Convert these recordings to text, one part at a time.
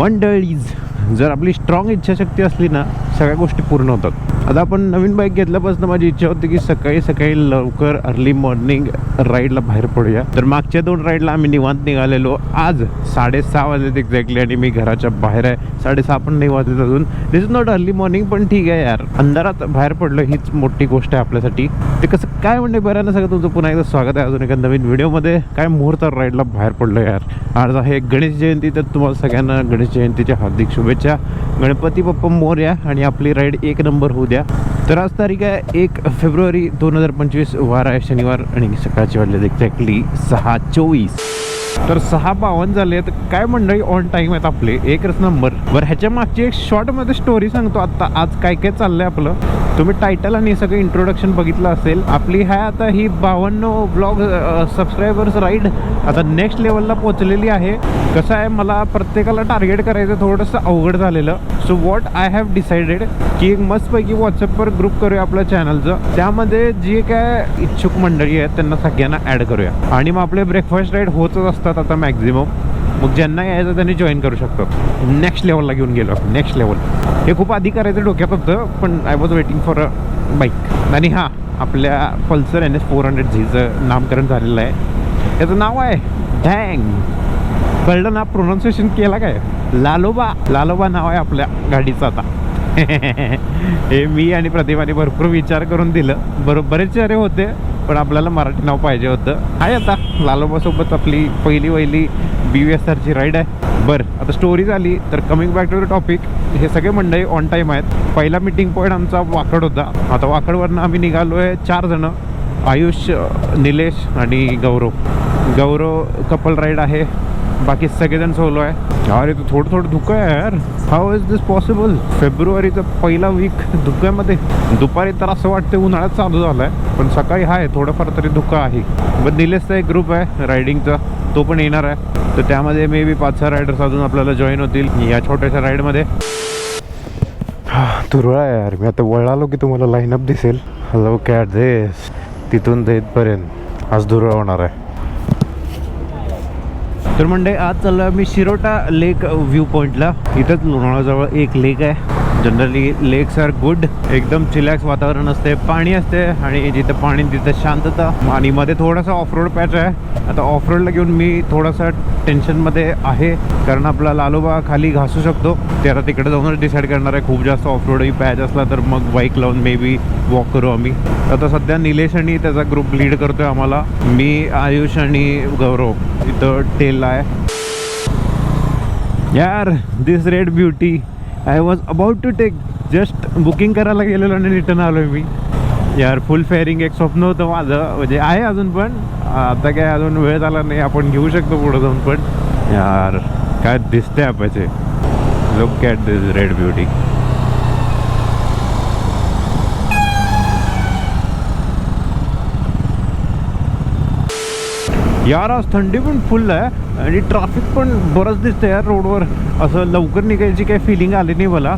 मंडळीज जर आपली स्ट्रॉंग इच्छाशक्ती असली ना सगळ्या गोष्टी पूर्ण होतात. आता आपण नवीन बाईक घेतल्यापासून माझी इच्छा होती की सकाळी सकाळी लवकर अर्ली मॉर्निंग राईडला बाहेर पडूया. तर मागच्या दोन राईडला आम्ही निवांत निघालेलो. आज साडेसहा वाजलेत एक्झॅक्टली आणि मी घराच्या बाहेर आहे. साडेसहा पण नाही वाजत अजून. This is not early morning पण ठीक आहे यार. अंधारात बाहेर पडलं हीच मोठी गोष्ट आहे आपल्यासाठी. ते कसं काय म्हणणे बरं सगळं तुमचं पुन्हा एकदा स्वागत आहे अजून एका नवीन व्हिडिओमध्ये काय मुहूर्त राईडला बाहेर पडलं यार. आज आहे गणेश जयंती तर तुम्हाला सगळ्यांना गणेश जयंतीच्या हार्दिक शुभेच्छा. गणपती बाप्पा मोर्या आणि आपली राईड एक नंबर होऊ द्या तर आज तारीख आहे एक फेब्रुवारी दोन हजार पंचवीस. वार आहे शनिवार आणि सकाळची वाजले एक्झॅक्टली सहा चोवीस. तर सहा बावन्न झाले आहेत. काय मंडळी ऑन टाईम आहेत आपले. एकच नंबर बरं ह्याच्या मागची एक शॉर्टमध्ये स्टोरी सांगतो आता आज काय काय चाललंय आपलं? तुम्ही टायटल आणि सगळं इंट्रोडक्शन बघितलं असेल. आपली ह्या आता ही बावन्न ब्लॉग सबस्क्रायबर्स राईड आता नेक्स्ट लेवलला पोहोचलेली आहे. कसं आहे मला प्रत्येकाला टार्गेट करायचं थोडंसं अवघड झालेलं. So what I have decided की एक मस्तपैकी व्हॉट्सअपवर ग्रुप करूया आपल्या चॅनलचं त्यामध्ये जे काय इच्छुक मंडळी आहेत त्यांना सगळ्यांना ॲड करूया. आणि मग आपले ब्रेकफास्ट राईड होतच असतात आता मॅक्झिमम मग ज्यांना यायचं त्यांनी जॉईन करू शकतात नेक्स्ट लेवलला घेऊन गेलो. नेक्स्ट लेवल हे खूप आधी करायचं डोक्यात होतं पण I was waiting for a bike आणि हां आपल्या Pulsar N S four hundred झीचं नामकरण झालेलं आहे. त्याचं नाव आहे डँग कळलं ना? प्रोनाऊन्सिएशन केला काय? लालोबा लालोबा नाव आहे आपल्या गाडीचं आता. हे मी आणि प्रतिभाने भरपूर विचार करून दिलं. बरो बरेच चेहरे होते पण आपल्याला मराठी नाव पाहिजे होतं. आहे आता लालोबासोबत आपली पहिली वहिली बी व्ही एस आरची राईड आहे. बरं आता स्टोरी झाली तर coming back to the topic हे सगळे मंडळी ऑन टाईम आहेत. पहिला मिटिंग पॉईंट आमचा वाकड होता. आता वाकडवरनं आम्ही निघालो आहे चार जणं आयुष निलेश आणि गौरव. गौरव कपल राईड आहे. बाकी सगळेजण सोलो आहे. अरे तू थोडं थोडं धुकं आहे यार. हाऊ इज दिस पॉसिबल फेब्रुवारीचा पहिला वीक धुक्यामध्ये दुपारी तर असं वाटतं उन्हाळ्यात चालू झाला आहे पण सकाळी आहे थोडंफार तरी धुकं आहे. बट निलेशचा एक ग्रुप आहे रायडिंगचा तो पण येणार आहे. तर त्यामध्ये मे बी पाच सहा रायडर्स अजून आपल्याला जॉईन होतील या छोट्याशा राईडमध्ये तुरळा आहे यार. मी आता वळालो की तुम्हाला लाईनअप दिसेल. हॅलो कॅट देस तिथून ते इथपर्यंत. आज दुरळा होणार आहे. तर म्हणजे आज चाललो मी शिरोटा लेक व्ह्यू पॉईंटला इथंच लोणावळाजवळ एक लेक आहे. जनरली लेक्स आर गुड एकदम चिलॅक्स वातावरण असते पाणी असते आणि जिथं पाणी तिथं शांतता. आणि मध्ये थोडासा ऑफ रोड पॅच आहे. आता ऑफ रोडला घेऊन मी थोडासा टेन्शनमध्ये आहे. कारण आपला लालोबा खाली घासू शकतो. ते आता तिकडे जाऊनच डिसाईड करणार आहे. खूप जास्त ऑफ रोडही पॅच असला तर मग बाईक लावून मे बी वॉक करू आम्ही. आता सध्या निलेश आणि त्याचा ग्रुप लीड करतोय आम्हाला. मी आयुष आणि गौरव. इथं टेल आहे. यार this red beauty I was about to take just booking करायला गेलेलो आणि रिटर्न आलो मी. यार फुल फेअरिंग एक स्वप्न होतं माझं. म्हणजे आहे अजून पण. आता काय अजून वेळ झाला नाही आपण घेऊ शकतो पुढं जाऊन पण. यार काय दिसते Apache look cat this red beauty यार आज थंडी पण फुल आहे आणि ट्रॅफिक पण बरंच दिसतं यार रोडवर असं लवकर निघायची काही फिलिंग आली नाही मला.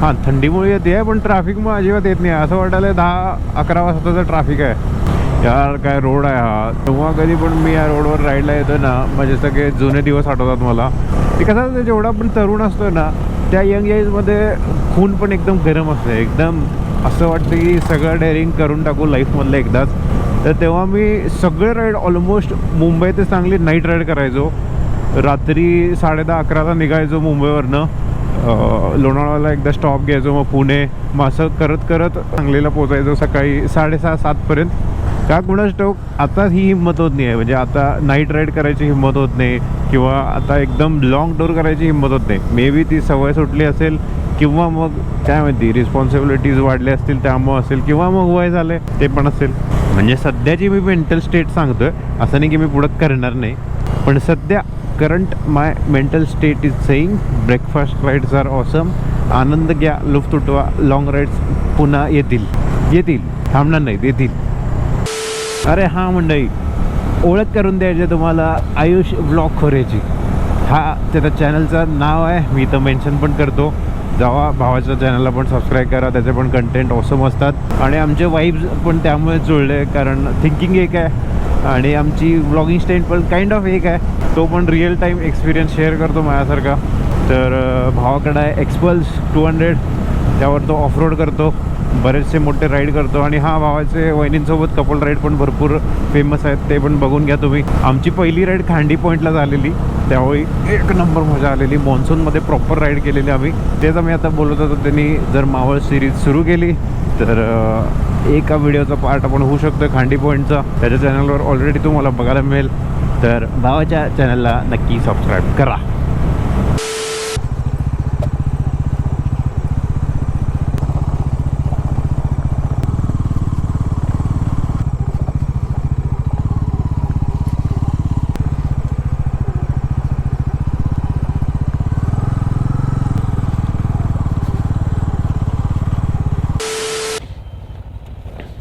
हां थंडीमुळे येते आहे पण ट्रॅफिक मग अजिबात येत नाही असं वाटायला दहा अकरा वाजताचं ट्रॅफिक आहे. यार काय रोड आहे हा. तेव्हा कधी पण मी या रोडवर राईडला येतो ना माझे सगळे जुने दिवस आठवतात मला. ते कसं असतं जेवढा पण तरुण असतो ना त्या यंग एजमध्ये खून पण एकदम गरम असतं एकदम असं वाटतं की सगळं डेअरिंग करून टाकू लाईफमधलं एकदाच. तर तेव्हा मी सगळे राईड ऑलमोस्ट मुंबई ते सांगली नाईट राईड करायचो. रात्री साडेदहा अकराला निघायचो मुंबईवरनं. लोणावळ्याला एकदा स्टॉप घ्यायचो मग पुणे. मग असं करत करत सांगलीला पोचायचो सकाळी साडेसहा सातपर्यंत का कुणास ठाऊक आता ही हिंमत होत नाही आहे. म्हणजे आता नाईट राईड करायची हिंमत होत नाही किंवा आता एकदम लॉंग टूर करायची हिंमत होत नाही. मे बी ती सवय सुटली असेल किंवा मग काय माहिती रिस्पॉन्सिबिलिटीज वाढल्या असतील त्यामुळे असेल किंवा मग वय झाले ते पण असेल. म्हणजे सध्याची मी मेंटल स्टेट सांगतोय असं नाही की मी पुढं करणार नाही. पण सध्या current my mental state is saying breakfast rides are awesome आनंद घ्या लुफ्त उठवा लॉंग राईड्स पुन्हा येतील. येतील थांबणार नाहीत येतील. अरे हां मंडळी ओळख करून द्यायची तुम्हाला आयुष ब्लॉग खोऱ्याची हा त्याच्या चॅनलचं नाव आहे मी इथं मेन्शन पण करतो. जावा भावाच्या चॅनलला पण सबस्क्राईब करा त्याचे पण कंटेंट ऑसम असतात. आणि आमचे वाईब्स पण त्यामुळे जुळले कारण थिंकिंग एक आहे. आणि आमची ब्लॉगिंग स्टाईल पण काइंड ऑफ एक आहे. तो पण रिअल टाईम एक्सपिरियन्स शेअर करतो माझ्यासारखा. तर भावाकडं आहे एक्सपल्स टू हंड्रेड त्यावर तो ऑफ रोड करतो. बरेचसे मोठे राईड करतो आणि हा भावाचे वहिनींसोबत कपल राईड पण भरपूर फेमस आहेत ते पण बघून घ्या तुम्ही. आमची पहिली राईड खांडी पॉईंटला झालेली. त्यावेळी एक नंबर मजा आलेली. मान्सूनमध्ये प्रॉपर राईड केलेली आम्ही. तेच आम्ही आता बोलत होतो त्यांनी जर मावळ सिरीज सुरू केली तर एका व्हिडिओचा पार्ट आपण होऊ शकतो खांडी पॉईंटचा त्याच्या चॅनलवर ऑलरेडी तुम्हाला बघायला मिळेल. तर भावाच्या चॅनलला नक्की सबस्क्राईब करा.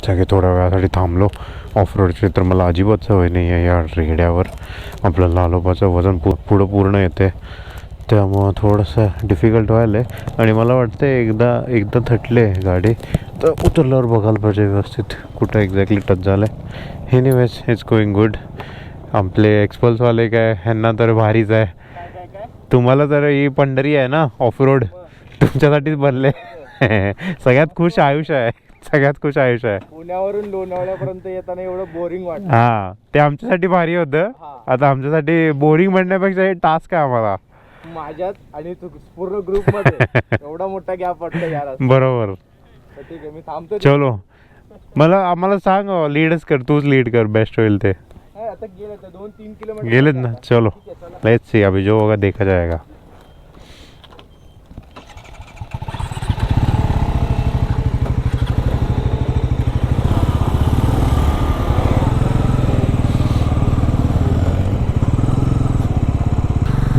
सगळे थोड्या वेळासाठी थांबलो. ऑफ रोडची तर मला अजिबात सवय नाही आहे या रेड्यावर. आपलं लालोबाचं वजन पु पुढं पूर्ण येते. त्यामुळं थोडंसं डिफिकल्ट व्हायलं आहे आणि मला वाटतं एकदा एकदा थटले गाडी तर उतरल्यावर बघायला पाहिजे व्यवस्थित कुठं एक्झॅक्टली टच झालं आहे एनिवेज इट्स गोईंग गुड आपले एक्सपल्सवाले काय ह्यांना तर भारीच आहे. तुम्हाला तर ही पंढरी आहे ना ऑफ रोड तुमच्यासाठीच बनले. सगळ्यात खुश आयुष्य आहे. सगळ्यात खुश आयुष्य आहे. पुण्यावरून लोणावळ्यापर्यंत येताना एवढं बोरिंग वाटत हा ते आमच्यासाठी भारी होतं. हा. आता आमच्यासाठी बोरिंग म्हणण्यापेक्षा हे टास्क आहे आम्हाला. माझ्यात आणि तू पूर्ण ग्रुपमध्ये एवढा मोठा गॅप यार असं. बरोबर. तर ठीक आहे मी थांबतो चलो. मला आम्हाला सांग लीडच कर तूच लीड कर बेस्ट होईल ते. आता गेले दोन तीन किलोमीटर गेलेत ना चला. लेट्स सी अभी जो होगा देखा जाएगा.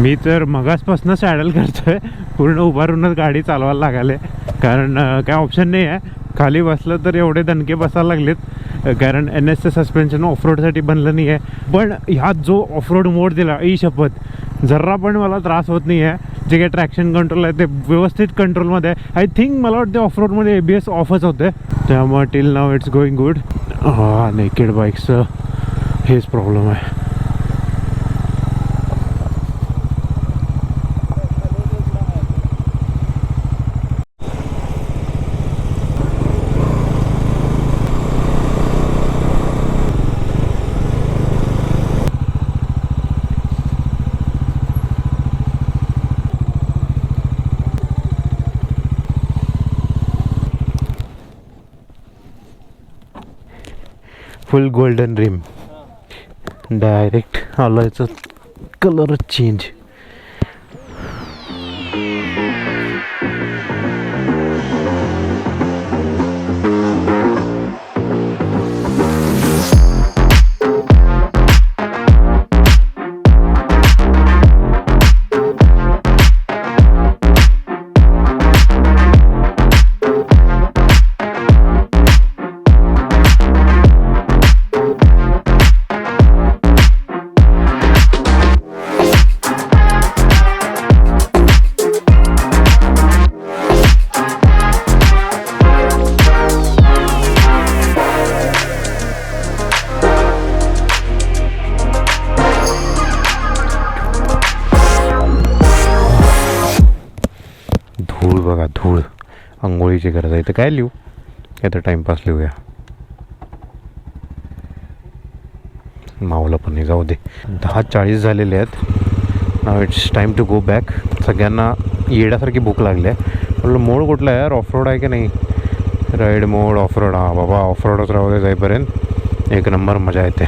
मी तर मगासपासून सॅडल करतोय. पूर्ण उभारूनच गाडी चालवायला लागाले. कारण काय ऑप्शन नाही आहे. खाली बसलं तर एवढे दणके बसायला लागलेत. कारण एन एसचं सस्पेन्शन ऑफरोडसाठी बनलं नाही आहे. पण ह्यात जो ऑफरोड मोड दिला ई शपथ जरा पण मला त्रास होत नाही आहे. जे काही ट्रॅक्शन कंट्रोल आहे ते व्यवस्थित कंट्रोलमध्ये आहे. आय थिंक मला वाटते ऑफरोडमध्ये ए बी एस ऑफच होते त्यामुळे till now it's going good naked बाईकचं हेच प्रॉब्लेम आहे. फुल गोल्डन रिम डायरेक्ट आलं याचं कलरच चेंज आंघोळीची गरज आहे. तर काय लिहू? काय तर टाईमपास लिहूया. मावला पण नाही जाऊ दे. दहा चाळीस झालेले आहेत. Now it's time to go back सगळ्यांना येड्यासारखी भूक लागली आहे. म्हटलं मोड कुठला आहे यार? ऑफ रोड आहे की नाही? राईड मोड ऑफ रोड हा बाबा ऑफ रोडच राहू दे जाईपर्यंत. एक नंबर मजा येते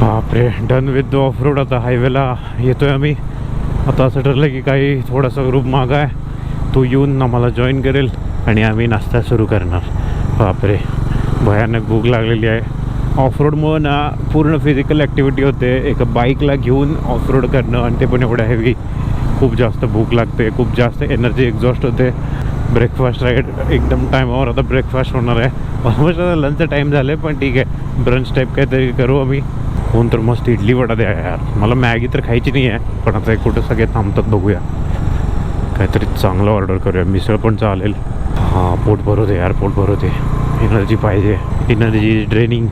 बापरे done with the off road आता हायवेला येतोय आम्ही. आता असं ठरलं की काही थोडासा ग्रुप मागा आहे. तो येऊन आम्हाला जॉईन करेल आणि आम्ही नाश्ता सुरू करणार. बापरे. भयानक भूक लागलेली आहे. ऑफ रोडमुळं ना पूर्ण फिजिकल ॲक्टिव्हिटी होते. एका बाईकला घेऊन ऑफ रोड करणं आणि ते पण एवढं हेवी खूप जास्त भूक लागते. खूप जास्त एनर्जी एक्झॉस्ट होते. ब्रेकफास्ट राईड एकदम टायमावर आता ब्रेकफास्ट होणार आहे. ऑलमोस्ट आता लंच टाईम झालं आहे पण ठीक आहे. ब्रंच टाईप काहीतरी करू आम्ही. कोण तर मस्त इडली वडा द्या यार. मला मॅगी तर खायची नाही आहे पण आता एक कुठं सगळे थांबतात बघूया. काहीतरी चांगलं ऑर्डर करूया. मिसळ पण चालेल. हां पोट भरवते यार पोट भरवते. एनर्जी पाहिजे. एनर्जी ड्रेनिंग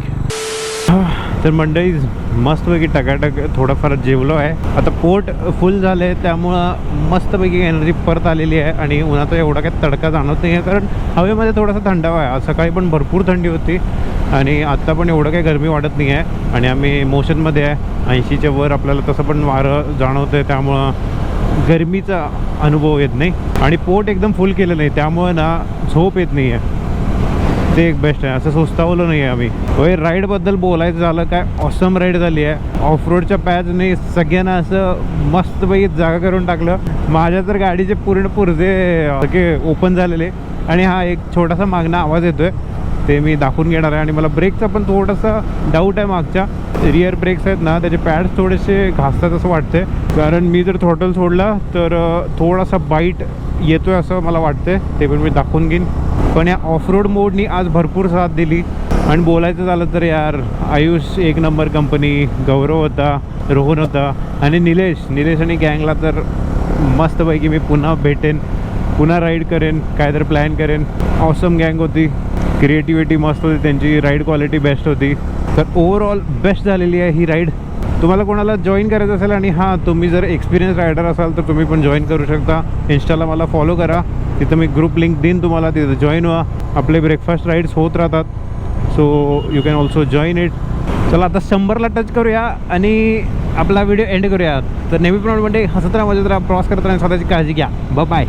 तर मंडळी मस्तपैकी टकाटक थोडंफार जेवलो आहे. आता पोट फुल झालं आहे त्यामुळं मस्तपैकी एनर्जी परत आलेली आहे आणि उन्हाचा एवढा काही तडका जाणवत नाही आहे कारण हवेमध्ये थोडासा थंडावा आहे. आज सकाळी पण भरपूर थंडी होती आणि आत्ता पण एवढं काही गरमी वाटत नाही आहे आणि आम्ही मोशनमध्ये आहे. ऐंशीच्या वर आपल्याला तसं पण वारं जाणवतं आहे त्यामुळं गरमीचा अनुभव येत नाही आणि पोट एकदम फुल केलं नाही त्यामुळं ना झोप येत नाही आहे ते एक बेस्ट आहे. असं सुस्तावलं नाही आहे आम्ही. होय राईडबद्दल बोलायचं झालं काय? ऑसम राईड झाली आहे. ऑफ रोडच्या पॅचने सगळ्यांना असं मस्तपैकी जागा करून टाकलं. माझ्या तर गाडीचे पूर्ण पुरजे ओपन झालेले. आणि हा एक छोटासा मागणा आवाज येतोय. ते मी दाखवून घेणार आहे. आणि मला ब्रेकचा पण थोडासा डाऊट आहे मागच्या. रिअर ब्रेक्स आहेत ना त्याचे पॅड्स थोडेसे घासतात असं वाटतंय. कारण मी जर थ्रॉटल सोडला तर थोडासा बाईट येतोय असं मला वाटतंय. ते पण मी दाखवून घेईन. पण या ऑफ रोड मोडनी आज भरपूर साथ दिली. आणि बोलायचं झालं तर यार आयुष एक नंबर कंपनी गौरव होता रोहन होता आणि निलेश. निलेश आणि गँगला तर मस्तपैकी मी पुन्हा भेटेन पुन्हा राईड करेन काहीतरी प्लॅन करेन. ऑसम गँग होती. क्रिएटिव्हिटी मस्त होती त्यांची राईड क्वालिटी बेस्ट होती. तर ओव्हरऑल बेस्ट झालेली आहे ही राईड तुम्हाला कोणाला जॉईन करायचं असेल आणि हां तुम्ही जर एक्सपिरियन्स रायडर असाल तर तुम्ही पण जॉईन करू शकता. इन्स्टाला मला फॉलो करा. तिथं मी ग्रुप लिंक देईन तुम्हाला तिथं जॉईन व्हा. आपले ब्रेकफास्ट राईड्स होत राहतात. So you can also join it चला आता शंभरला टच करूया आणि आपला व्हिडिओ एंड करूया. तर नेहमीप्रमाणे म्हणजे हसत राहा मजेत राहा प्रवास करताना स्वतःची काळजी घ्या. बाय